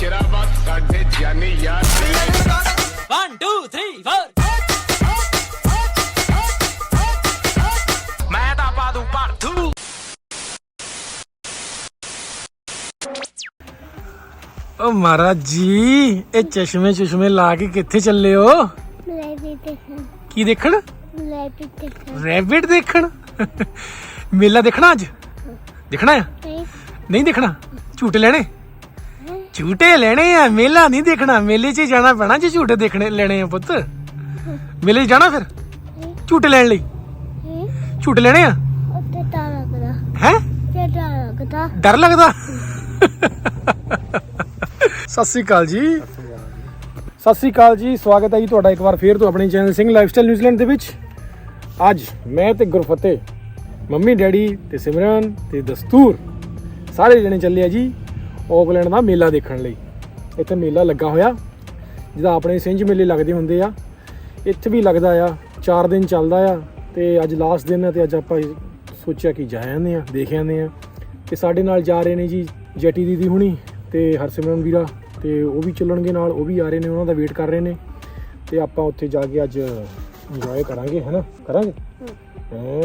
ਚਰਾਵਾ ਸਾਡੇ ਜਾਨੀ ਯਾਰ One, two, three, four. ਮੈਂ ਤਾਂ ਪਾ ਦੂੰ ਭਰ ਦੂੰ ਓ ਮਹਾਰਾਜ ਜੀ ਇਹ ਚਸ਼ਮੇ ਚਸ਼ਮੇ ਲਾ ਕੇ ਕਿੱਥੇ ਚੱਲੇ ਹੋ? ਰੈਬਿਟ ਦੇਖਣ। ਕੀ ਦੇਖਣ? ਰੈਬਿਟ ਦੇਖਣ। ਰੈਬਿਟ ਦੇਖਣ? ਮੇਲਾ ਦੇਖਣਾ ਅੱਜ? ਦੇਖਣਾ ਆ? ਨਹੀਂ। ਨਹੀਂ ਦੇਖਣਾ? ਝੂਟੇ ਲੈਣੇ? ਝੂਟੇ ਲੈਣੇ ਆ ਮੇਲਾ ਨਹੀਂ ਦੇਖਣਾ ਮੇਲੇ 'ਚ ਹੀ ਜਾਣਾ ਪੈਣਾ ਜੇ ਝੂਟੇ ਦੇਖਣੇ ਲੈਣੇ ਆ ਪੁੱਤ। ਮੇਲੇ 'ਚ ਜਾਣਾ ਫਿਰ? ਝੂਟੇ ਲੈਣ ਲਈ। ਝੂਟੇ ਲੈਣੇ ਆ? ਉੱਤੇ ਤਾਂ ਲੱਗਦਾ। ਹੈ? ਤੇ ਤਾਂ ਲੱਗਦਾ। ਡਰ ਲੱਗਦਾ? ਸਤਿ ਸ੍ਰੀ ਅਕਾਲ ਜੀ। ਸਤਿ ਸ੍ਰੀ ਅਕਾਲ ਜੀ ਸਵਾਗਤ ਹੈ ਜੀ ਤੁਹਾਡਾ ਇੱਕ ਵਾਰ ਫੇਰ ਤੋਂ ਆਪਣੇ ਚੈਨਲ ਸਿੰਘ ਲਾਈਫਸਟਾਈਲ ਨਿਊਜ਼ੀਲੈਂਡ ਦੇ ਵਿੱਚ। ਅੱਜ ਮੈਂ ਤੇ ਗੁਰਫਤਿਹ ਮੰਮੀ ਡੈਡੀ ਤੇ ਸਿਮਰਨ ਤੇ ਦਸਤੂਰ ਸਾਰੇ ਜਣੇ ਚੱਲੇ ਆ ਜੀ। ਆਕਲੈਂਡ ਦਾ ਮੇਲਾ ਦੇਖਣ ਲਈ। ਇੱਥੇ ਮੇਲਾ ਲੱਗਾ ਹੋਇਆ ਜਿਹਦਾ ਆਪਣੇ ਸਿੰਝ ਮੇਲੇ ਲੱਗਦੇ ਹੁੰਦੇ ਆ। ਇੱਥੇ ਵੀ ਲੱਗਦਾ ਆ 4 ਦਿਨ ਚੱਲਦਾ ਆ ਤੇ ਅੱਜ ਲਾਸਟ ਦਿਨ ਹੈ ਤੇ ਅੱਜ ਆਪਾਂ ਸੋਚਿਆ ਕਿ ਜਾ ਆਉਂਦੇ ਆ ਦੇਖ ਆਉਂਦੇ ਆ। ਤੇ ਸਾਡੇ ਨਾਲ ਜਾ ਰਹੇ ਨੇ ਜੀ ਜੈਟੀ ਦੀਦੀ ਹੁਣੀ ਤੇ ਹਰਸਿਮਰਨ ਵੀਰਾ ਤੇ ਉਹ ਵੀ ਚੱਲਣਗੇ ਨਾਲ ਉਹ ਵੀ ਆ ਰਹੇ ਨੇ ਉਹਨਾਂ ਦਾ ਵੇਟ ਕਰ ਰਹੇ ਨੇ। ਤੇ ਆਪਾਂ ਉੱਥੇ ਜਾ ਕੇ ਅੱਜ ਇੰਜੋਏ ਕਰਾਂਗੇ ਹੈਨਾ? ਕਰਾਂਗੇ? ਹਾਂ।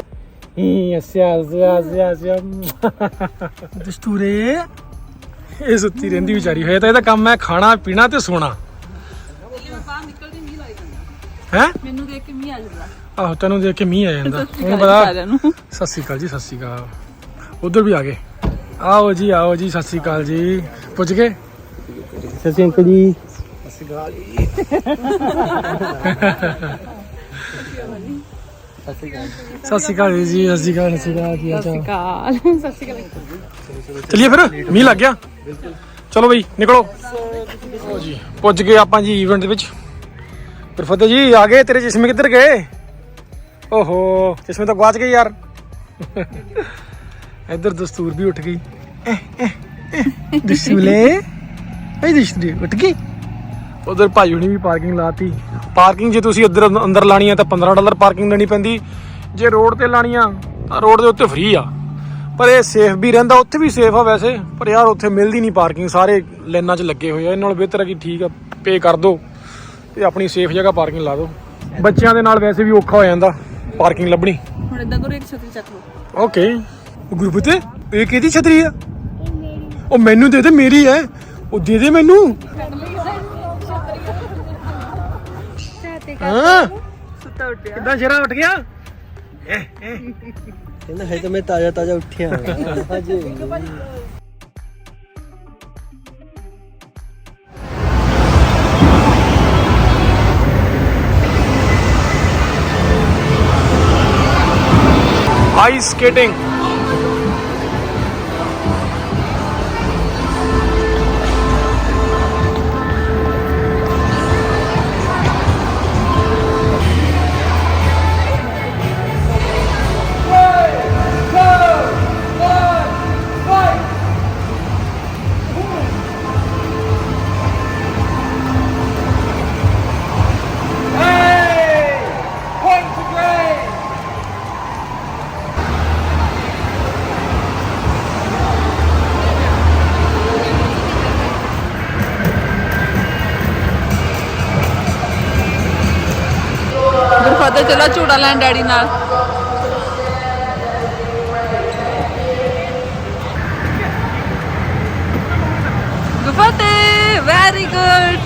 ਹੀ? ਅਸਿਆ ਅਸਿਆ ਅਸਿਆ ਦਸਤੂਰੇ। ਇਹ ਸੁੱਤੀ ਰਹਿੰਦੀ ਵਿਚਾਰੀ ਹੋਇਆ ਤਾਂ ਇਹਦਾ ਕੰਮ ਹੈ ਖਾਣਾ ਪੀਣਾ ਤੇ ਸੋਣਾ। ਹੈ? ਮੈਨੂੰ ਦੇਖ ਕੇ ਮੀਂਹ ਆ ਜਾਂਦਾ। ਆਹੋ ਤੈਨੂੰ ਦੇਖ ਕੇ ਮੀਂਹ ਆ ਜਾਂਦਾ। ਪਤਾ ਸਤਿ ਸ਼੍ਰੀ ਅਕਾਲ ਜੀ ਸਤਿ ਸ਼੍ਰੀ ਅਕਾਲ। ਉਧਰ ਵੀ ਆ ਗਏ। ਆਓ ਜੀ ਆਓ ਜੀ ਸਤਿ ਸ਼੍ਰੀ ਅਕਾਲ ਜੀ। ਪੁੱਜ ਗਏ? ਸਤਿ ਸ਼੍ਰੀ ਅਕਾਲ ਜੀ। ਸਤਿ ਸ਼੍ਰੀ ਅਕਾਲ ਜੀ। ਸਤਿ ਸ਼੍ਰੀ ਅਕਾਲ ਸਤਿ ਸ਼੍ਰੀ ਅਕਾਲ ਕੀ ਹਾਲ ਚਾਲ? ਕਾਲ ਸਤਿ ਸ਼੍ਰੀ ਅਕਾਲ। ਚਲਿਏ ਫਿਰ ਮੀਂਹ ਲੱਗ ਗਿਆ? ਚਲੋ ਬਈ ਨਿਕਲੋ। ਲਓ ਜੀ। ਪੁੱਜ ਗਏ ਆਪਾਂ ਜੀ ਇਵੈਂਟ ਦੇ ਵਿੱਚ। ਫਿਰ ਫਤਿਹ ਜੀ ਆ ਗਏ ਤੇਰੇ ਚਸ਼ਮੇ ਕਿੱਧਰ ਗਏ? ਓਹੋ ਚਸ਼ਮੇ ਤਾਂ ਗਵਾਚ ਗਏ ਯਾਰ। ਇੱਧਰ ਦਸਤੂਰ ਵੀ ਉੱਠ ਗਈ। ਦਿਸ਼ੂਲੇ ਇਹ ਦਿਸ਼ੂਲੇ ਉੱਠ ਗਈ। ਉਧਰ ਭਾਈ ਹੁਣੀ ਵੀ ਪਾਰਕਿੰਗ ਲਾਤੀ। ਪਾਰਕਿੰਗ ਜੇ ਤੁਸੀਂ ਇੱਧਰ ਅੰਦਰ ਲਾਣੀ ਆ ਤਾਂ 15 ਡਾਲਰ ਪਾਰਕਿੰਗ ਦੇਣੀ ਪੈਂਦੀ। ਜੇ ਰੋਡ ਤੇ ਲਾਣੀ ਆ ਤਾਂ ਰੋਡ ਦੇ ਉੱਤੇ ਫ੍ਰੀ ਆ। ਪਰ ਇਹ ਸੇਫ ਵੀ ਰਹਿੰਦਾ ਉੱਥੇ ਵੀ ਸੇਫ ਆ ਵੈਸੇ। ਪਰ ਯਾਰ ਉੱਥੇ ਮਿਲਦੀ ਨਹੀਂ ਪਾਰਕਿੰਗ ਸਾਰੇ ਲਾਈਨਾਂ 'ਚ ਲੱਗੇ ਹੋਏ ਆ। ਇਹਨਾਂ ਨਾਲ ਬਿਹਤਰ ਆ ਕਿ ਠੀਕ ਆ ਪੇ ਕਰ ਦੋ ਤੇ ਆਪਣੀ ਸੇਫ ਜਗ੍ਹਾ ਪਾਰਕਿੰਗ ਲਾ ਦਿਓ ਬੱਚਿਆਂ ਦੇ ਨਾਲ ਵੈਸੇ ਵੀ ਔਖਾ ਹੋ ਜਾਂਦਾ ਪਾਰਕਿੰਗ ਲੱਭਣੀ। ਹੁਣ ਇਦਾਂ ਕਰੋ ਇੱਕ ਛਤਰੀ ਚੱਕ ਲਓ। ਓਕੇ ਗੁਰਪ੍ਰੀਤ ਇਹ ਕਿਹਦੀ ਛਤਰੀ ਆ? ਇਹ ਮੇਰੀ ਉਹ ਮੈਨੂੰ ਦੇ ਦੇ ਮੇਰੀ ਹੈ। ਉਹ ਦੇ ਦੇ ਮੈਨੂੰ। ਹਾਂ ਸੁੱਤਾ ਉੱਠਿਆ ਕਿੱਦਾਂ ਸ਼ੇਰਾ ਉੱਠ ਗਿਆ ਕਹਿੰਦਾ ਹੈ ਤਾਂ ਮੈਂ ਤਾਜ਼ਾ ਤਾਜ਼ਾ ਉੱਠਿਆ ਹਾਂ ਹਜੇ ਆਈਸ ਸਕੇਟਿੰਗ ਚਲਾ ਝੂੜਾ ਲੈਣ ਡੈਡੀ ਨਾਲ। Gurfateh very good.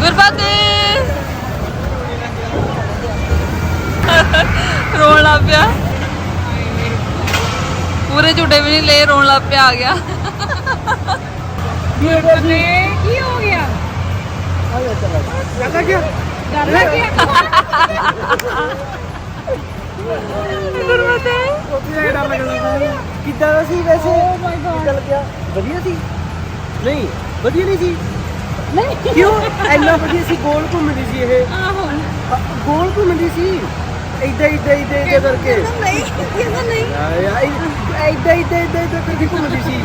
ਗੁਰਫਤਿਹ ਰੋਣ ਲੱਗ ਪਿਆ। ਪੂਰੇ ਝੂਟੇ ਵੀ ਨਹੀਂ ਲੈ ਰੋਣ ਲੱਗ ਪਿਆ ਆ ਗਿਆ। ਕੀ ਹੋ ਡਰ ਲੱਗਦਾ ਕਿੱਦਾਂ ਦਾ ਸੀ ਵੈਸੇ? ਚੱਲ ਗਿਆ ਵਧੀਆ ਸੀ? ਨਹੀਂ ਵਧੀਆ ਨਹੀਂ ਸੀ। ਨਹੀਂ। ਕਿਉਂ? ਐਨਾ ਵਧੀਆ ਸੀ ਗੋਲ ਘੁੰਮਦੀ ਸੀ ਇਹ। ਆਹੋ। ਅ, ਗੋਲ ਘੁੰਮਦੀ ਸੀ। ਇਦਾਂ ਇਦਾਂ ਇਦਾਂ ਇਦਾਂ ਕਰਕੇ। ਨਹੀਂ ਕਹਿੰਦਾ ਨਹੀਂ। ਯਾਰ ਇਦਾਂ ਇਦਾਂ ਇਦਾਂ ਇਦਾਂ ਕਰਕੇ ਘੁੰਮਦੀ ਸੀ।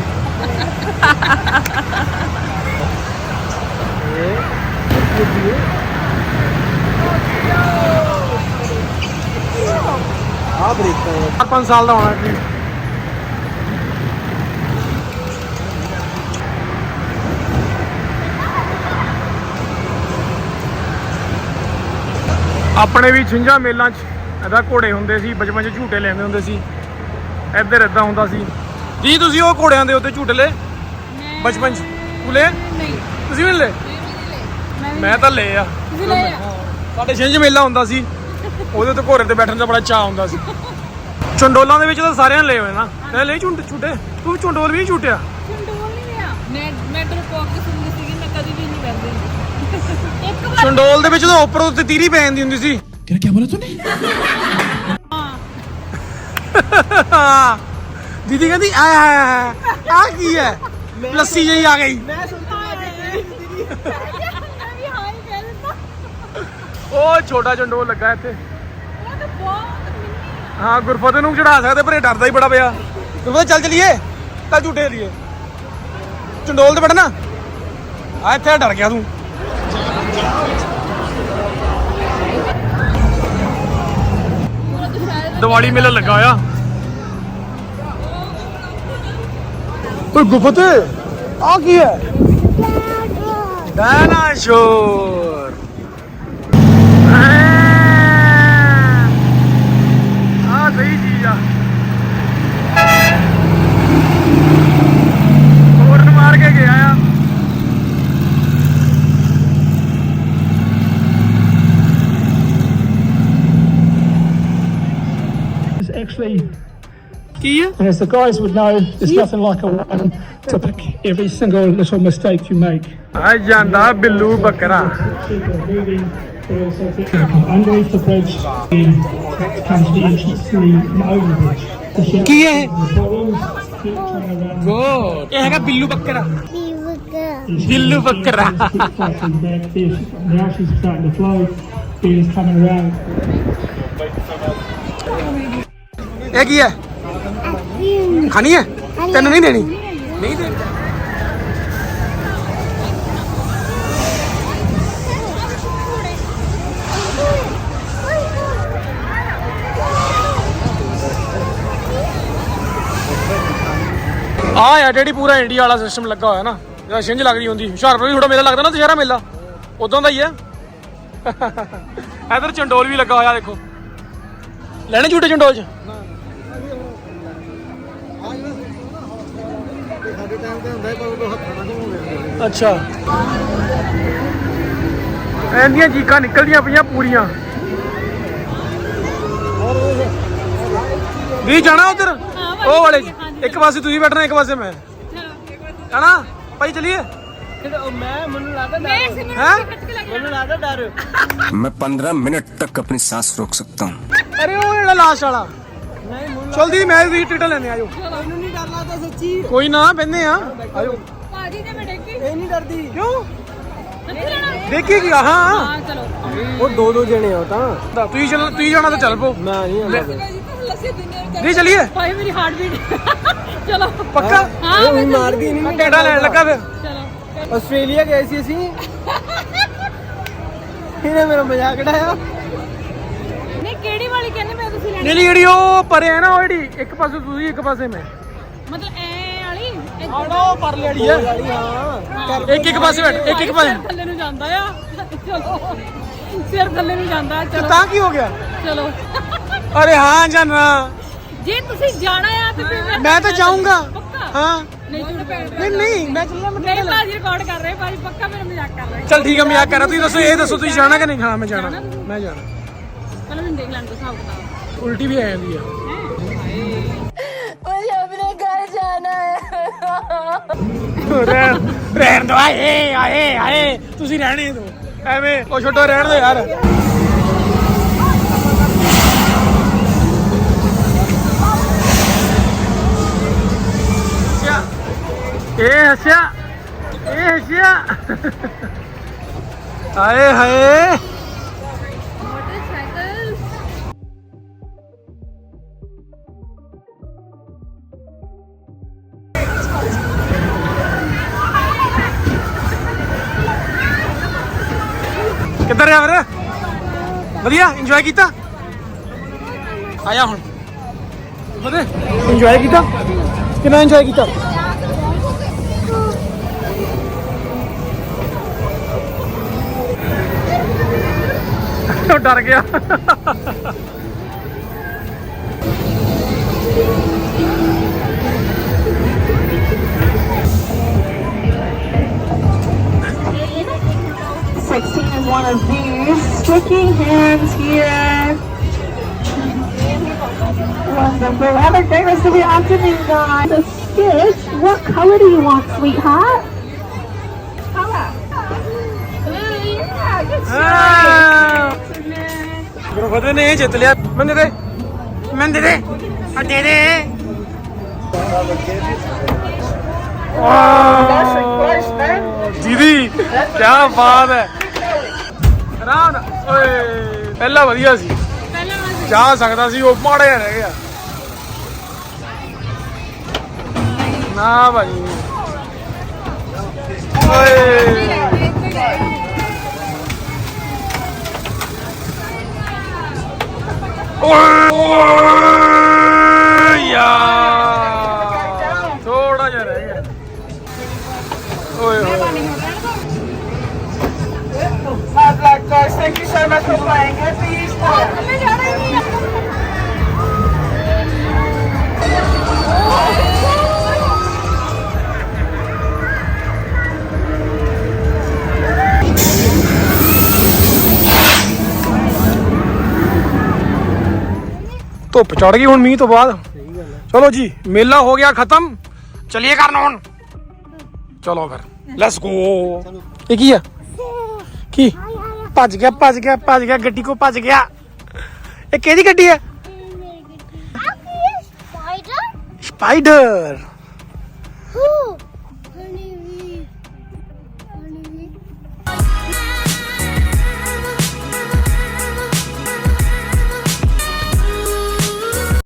ਆ ਬ੍ਰੇਕਾਂ ਆ 4-5 ਸਾਲ ਦਾ ਹੋਣਾ ਜੀ ਆਪਣੇ ਵੀ ਛਿੰਝਾਂ ਮੇਲਾਂ 'ਚ ਇਹਦਾ ਘੋੜੇ ਹੁੰਦੇ ਸੀ ਬਚਪਨ 'ਚ ਝੂਟੇ ਲੈਂਦੇ ਹੁੰਦੇ ਸੀ। ਇੱਧਰ ਇਦਾਂ ਹੁੰਦਾ ਸੀ। ਜੀ ਤੁਸੀਂ ਉਹ ਘੋੜਿਆਂ ਦੇ ਉੱਤੇ ਝੂਟੇ ਲਏ? ਬਚਪਨ 'ਚ। ਤੂੰ ਲਏ? ਨਹੀਂ। ਤੁਸੀਂ ਵੀ ਲਏ? ਮੈਂ ਤਾਂ ਲੈ ਆ। ਸਾਡੇ ਛਿੰਝ ਮੇਲਾ ਹੁੰਦਾ ਸੀ। ਉਹਦੇ ਉੱਤੇ ਘੋੜੇ ਤੇ ਬੈਠਣ ਦਾ ਬੜਾ ਚਾਅ ਹੁੰਦਾ ਸੀ। ਚੰਡੋਲਾਂ ਦੇ ਵਿੱਚ ਤਾਂ ਸਾਰਿਆਂ ਨੇ ਲਏ ਹੋਏ ਨਾ। ਤੇ ਲਈ ਝੁੰਡ ਝੂਟੇ? ਤੂੰ ਚੰਡੋਲ ਵੀ ਨੀ ਝੂਟਿਆ? ਚੰਡੋਲ ਨਹੀਂ ਲਿਆ। ਮੈਂ ਮੈਂ ਤੇਰੇ ਕੋਲ ਕੇ ਸੁਣਦੀ ਸੀਗੀ ਮੈਂ ਕਦੀ ਵੀ ਨਹੀਂ ਬੈਠਦੀ ਚੰਡੋਲ ਦੇ ਵਿੱਚ ਤਾਂ ਉੱਪਰ ਉੱਤੇ ਤੀਰੀ ਪੈ ਜਾਂਦੀ ਹੁੰਦੀ ਸੀ। ਹਾਂ ਦੀਦੀ ਕਹਿੰਦੀ ਆ ਆ ਕੀ ਹੈ ਲੱਸੀ ਜਿਹੀ ਆ ਗਈ ਮੈਂ ਸੁਣਦਾ ਮੈਂ ਵੀ ਹਾਂ ਹੀ ਕਹਿ ਦਿੱਤਾ ਉਹ ਛੋਟਾ ਚੰਡੋਲ ਲੱਗਾ ਇੱਥੇ ਉਹ ਤਾਂ ਬਹੁਤ ਮਿੰਨੀ ਹਾਂ ਗੁਰਫਤਿਹ ਨੂੰ ਚੜਾ ਸਕਦੇ ਪਰ ਇਹ ਡਰਦਾ ਹੀ ਬੜਾ ਪਿਆ ਗੁਰਫਤਿਹ ਚੱਲ ਚਲੀਏ ਚੱਲ ਝੂਟੇ ਲਈਏ ਚੰਡੋਲ ਤੇ ਬੜਨਾ ਆ ਇੱਥੇ ਡਰ ਗਿਆ ਤੂੰ ਦੀਵਾਲੀ ਮੇਲਾ ਲੱਗਾ ਹੋਇਆ। ਓਏ ਗੁਰਫਤਿਹ ਆ ਕੀ ਹੈ? Dinosaur actually, ਕੀ ਹੈ as the guys would know, there's nothing like a one to pick every single little mistake you make. ਆ ਜਾਂਦਾ ਬਿੱਲੂ ਬੱਕਰਾ Underneath the bridge, then comes the entrance to the over the bridge. The ship ਕੀ ਹੈ ਇਹ bottoms, keep turning around. God ਇਹ ਹੈਗਾ ਬਿੱਲੂ ਬੱਕਰਾ ਬੀਵਕਾ ਬਿੱਲੂ ਬੱਕਰਾ Keep flashing back. There's, now she's starting to flow. Bears coming around. ਇਹ ਕੀ ਹੈ? ਖਾਣੀ ਹੈ? ਤੈਨੂੰ ਨਹੀਂ ਦੇਣੀ? ਨਹੀਂ ਦੇਣੀ। ਆ ਯਾ ਡੈਡੀ ਪੂਰਾ ਇੰਡੀਆ ਵਾਲਾ ਸਿਸਟਮ ਲੱਗਾ ਹੋਇਆ ਨਾ ਜਿਹੜਾ ਛਿੰਝ ਲੱਗਦੀ ਹੁੰਦੀ ਹੁਸ਼ਿਆਰਪੁਰ ਵੀ ਥੋੜਾ ਮੇਲਾ ਲੱਗਦਾ ਨਾ ਦੁਸ਼ਹਿਰਾ ਮੇਲਾ ਉਦੋਂ ਦਾ ਹੀ ਹੈ। ਇਧਰ ਚੰਡੋਲ ਵੀ ਲੱਗਾ ਹੋਇਆ ਦੇਖੋ। ਲੈਣੇ ਝੂਟੇ ਚੰਡੋਲ ਚ ਸਾਡੇ ਟਾਈਮ ਤੇ ਹੁੰਦਾ ਸੀ ਪਰ ਉਦੋਂ ਹੱਥਾਂ ਨਾਲ ਘੁੰਮਾਉਂਦੇ ਅੱਛਾ ਐਂਦੀਆਂ ਚੀਕਾਂ ਨਿਕਲਦੀਆਂ ਪਈਆਂ ਪੂਰੀਆਂ ਵੀ ਜਾਣਾ ਉਧਰ ਉਹ ਵਾਲੇ 'ਚ। ਇੱਕ ਪਾਸੇ ਤੁਸੀਂ ਬੈਠਣਾ ਇੱਕ ਪਾਸੇ ਮੈਂ ਜਾਣਾ ਭਾਈ ਚਲੀਏ ਮੈਂ ਮੈਨੂੰ ਲੱਗਦਾ ਮੈਂ ਸਿਮਰਨ ਹੈਂ? ਨੂੰ ਖਿੱਚ ਕੇ ਲੈ ਕੇ ਮੈਨੂੰ ਲੱਗਦਾ ਡਰ मैं पंद्रह मिनट तक अपनी सांस रोक सकता हूँ ਅਰੇ ਉਹ ਜਿਹੜਾ ਲਾਸਟ ਵਾਲਾ ਨਹੀਂ ਮੈਨੂੰ ਚਲ ਦੀ ਮੈਂ ਵੀ ਟਿਕਟ ਲੈਣੇ ਆਜੋ ਮੈਨੂੰ ਨਹੀਂ ਡਰ ਲੱਗਦਾ ਸੱਚੀ। ਕੋਈ ਨਾ ਬੰਨੇ ਆ। ਆਜੋ ਭਾਜੀ ਨੇ ਮੈਂ ਡੇਕੀ ਇਹ ਨਹੀਂ ਡਰਦੀ। ਕਿਉਂ? ਨਹੀਂ ਲੈਣਾ ਦੇਖੀ ਕੀ ਆ, ਹਾਂ। ਹਾਂ ਚਲੋ। ਉਹ ਦੋ ਦੋ ਜਣੇ ਆ ਤਾਂ। ਤਾਂ ਤੁਸੀਂ ਚੱਲ ਤੁਸੀਂ ਜਾਣਾ ਤਾਂ ਚੱਲ ਪੋ ਮੈਂ ਨਹੀਂ ਆਉਂਦਾ ਲੱਸੀ ਨਹੀਂ ਚਲੀਏ। ਭਾਈ ਮੇਰੀ ਹਾਰਟ ਬੀਟ ਚਲੋ। ਪੱਕਾ? ਹਾਂ ਉਹ ਮੈਂ ਵੀ ਮਾਰਦੀ ਨਹੀਂ ਟਿਕਟਾਂ ਲੈਣ ਲੱਗਾ ਫਿਰ। ਚਲੋ। ਆਸਟ੍ਰੇਲੀਆ ਗਏ ਸੀ ਅਸੀਂ। ਇਹਨੇ ਮੇਰਾ ਮਜ਼ਾਕ ਉਡਾਇਆ। ਕਿਹੜੀ ਵਾਲੀ ਕਹਿੰਦੇ ਮੈਂ ਤੁਸੀਂ ਲੈਣੀ? ਨਹੀਂ ਨਹੀਂ ਜਿਹੜੀ ਉਹ ਪਰੇ ਹੈ ਨਾ ਉਹ ਜਿਹੜੀ ਇੱਕ ਪਾਸੇ ਤੁਸੀਂ ਇੱਕ ਪਾਸੇ ਮੈਂ। ਮਤਲਬ ਐ ਵਾਲੀ? ਇਹ ਆੜੋ ਪਰ ਲੈੜੀ ਹਾਂ। ਇੱਕ ਇੱਕ ਪਾਸੇ ਬੈਠ ਇੱਕ ਇੱਕ ਪਾਸੇ। ਸਿਰ ਥੱਲੇ ਨੂੰ ਜਾਂਦਾ ਆ। ਚਲੋ। ਸਿਰ ਥੱਲੇ ਨੂੰ ਜਾਂਦਾ ਤੇ ਚਲੋ। ਤਾਂ ਕੀ ਹੋ ਗਿਆ? ਚਲੋ। ਅਰੇ ਹਾਂ ਜਾਨਾ ਜੇ ਤੁਸੀਂ ਜਾਣਾ ਆ ਤੇ ਫਿਰ ਮੈਂ ਤਾਂ ਜਾਊਂਗਾ। ਪੱਕਾ? ਹਾਂ। ਨਹੀਂ ਝੂਠ ਨਹੀਂ ਨਹੀਂ ਮੈਂ ਚੱਲਣਾ ਮੈਂ ਨਹੀਂ ਭਾਜੀ ਰਿਕਾਰਡ ਕਰ ਰਹੇ ਭਾਜੀ ਪੱਕਾ ਮੇਰਾ ਮਜ਼ਾਕ ਕਰ ਰਹੇ। ਚਲ ਠੀਕ ਹੈ ਮਜ਼ਾਕ ਕਰ ਰਿਹਾ। ਤੁਸੀਂ ਦੱਸੋ ਇਹ ਦੱਸੋ ਤੁਸੀਂ ਜਾਣਾ ਕਿ ਨਹੀਂ? ਹਾਂ ਮੈਂ ਜਾਣਾ? ਮੈਂ ਜਾਣਾ। ਚਲੋ ਮੈਨੂੰ ਦੇਖ ਲੈਣ ਦੋ ਹਿਸਾਬ ਕਿਤਾਬ ਉਲਟੀ ਵੀ ਆ ਜਾਂਦੀ ਆ मुझे अपने घर जाना है ਰਹਿਣ ਰਹਿਣ ਦੋ ਆਏ ਆਏ ਆਏ ਤੁਸੀਂ ਰਹਿਣੇ ਦੋ ਐਵੇਂ ਉਹ ਛੋਟੋ ਰਹਿਣ ਦੋ ਯਾਰ ਹੱਸਿਆ। ਇਹ ਹੱਸਿਆ ਇਹ ਹੱਸਿਆ ਆਏ ਹਾਏ ਕਿੱਧਰ ਆ ਵੀਰ ਵਧੀਆ ਇੰਜੋਏ ਕੀਤਾ ਆਇਆ ਹੁਣ ਫਤਿਹ ਇੰਜੋਏ ਕੀਤਾ ਕਿੰਨਾ ਇੰਜੋਏ ਕੀਤਾ ਉਹ ਡਰ ਗਿਆ Just shaking hands here. Wonderful. Have a great rest of your afternoon, guys. The skids, what color do you want, sweetheart? Color. Blue, yeah, good shot. Oh. man, ne man, Mandire, man, adere. man, क्या man, है ਰਾਮ ਓਏ ਪਹਿਲਾ ਵਧੀਆ ਸੀ। ਪਹਿਲਾਂ ਮੈਂ ਜਾ ਸਕਦਾ ਸੀ ਉਹ ਮਾੜਾ ਜਿਹਾ ਰਹਿ ਗਿਆ। ਨਾ ਭਾਈ ਓਏ। ਓਏ। Thank you so much for playing. Happy Easter. ਧੁੱਪ ਚੜ ਗਈ ਹੁਣ ਮੀਂਹ ਤੋਂ ਬਾਅਦ ਚਲੋ ਜੀ ਮੇਲਾ ਹੋ ਗਿਆ ਖਤਮ ਚਲਿਏ ਕਰਨ ਹੁਣ ਚਲੋ ਫਿਰ ਲੈਟਸ ਗੋ ਇਹ ਕੀ ਆ ਕੀ ਭੱਜ ਗਿਆ ਭੱਜ ਗਿਆ ਭੱਜ ਗਿਆ ਗੱਡੀ ਕੋ ਭੱਜ ਗਿਆ। ਇਹ ਕਿਹਦੀ ਗੱਡੀ ਹੈ? ਸਪਾਈਡਰ